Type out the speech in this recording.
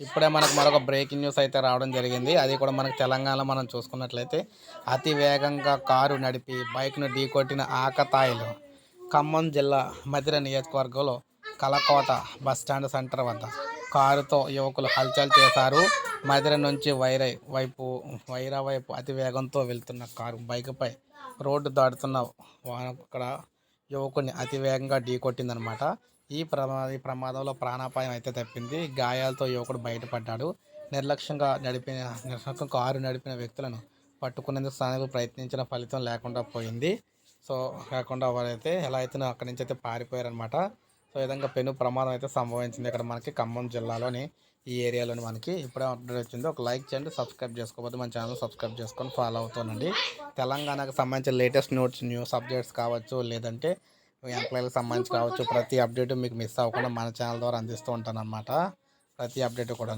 ఇప్పుడే మనకు మరొక బ్రేకింగ్ న్యూస్ అయితే రావడం జరిగింది. అది కూడా మనకు తెలంగాణలో మనం చూసుకున్నట్లయితే అతి వేగంగా కారు నడిపి బైక్ను ఢీకొట్టిన ఆకతాయిలు ఖమ్మం జిల్లా మధిర నియోజకవర్గంలో కలకోట బస్టాండ్ సెంటర్ వద్ద కారుతో యువకులు హల్చల్ చేశారు. మధిర నుంచి వైరై వైపు వైరా వైపు అతి వేగంతో వెళ్తున్న కారు బైక్పై రోడ్డు దాటుతున్న వా- అక్కడ యువకుడిని అతి వేగంగా ఢీకొట్టిందనమాట ఈ ప్రమా ఈ ప్రమాదంలో ప్రాణాపాయం అయితే తప్పింది. గాయాలతో యువకుడు బయటపడ్డాడు. నిర్లక్ష్యంగా నడిపిన నిర్లక్ష్యం కారు నడిపిన వ్యక్తులను పట్టుకునేందుకు స్థానికులు ప్రయత్నించిన ఫలితం లేకుండా పోయింది. సో లేకుండా వారైతే ఎలా అయితే అక్కడి నుంచి అయితే పారిపోయారనమాట. సో ఈ విధంగా పెను ప్రమాదం అయితే సంభవించింది ఇక్కడ మనకి ఖమ్మం జిల్లాలోని ఈ ఏరియాలోని మనకి ఇప్పుడే అప్డేట్ వచ్చింది. ఒక లైక్ చేయండి సబ్స్క్రైబ్ చేసుకోకపోతే మన ఛానల్ సబ్స్క్రైబ్ చేసుకొని ఫాలో అవుతానండి. తెలంగాణకు సంబంధించిన లేటెస్ట్ నోట్స్ న్యూస్ అప్డేట్స్ కావచ్చు లేదంటే ఎంప్లాయీలకు సంబంధించి కావచ్చు ప్రతి అప్డేట్ మీకు మిస్ అవ్వకుండా మన ఛానల్ ద్వారా అందిస్తూ ఉంటాను అనమాట ప్రతి అప్డేట్ కూడా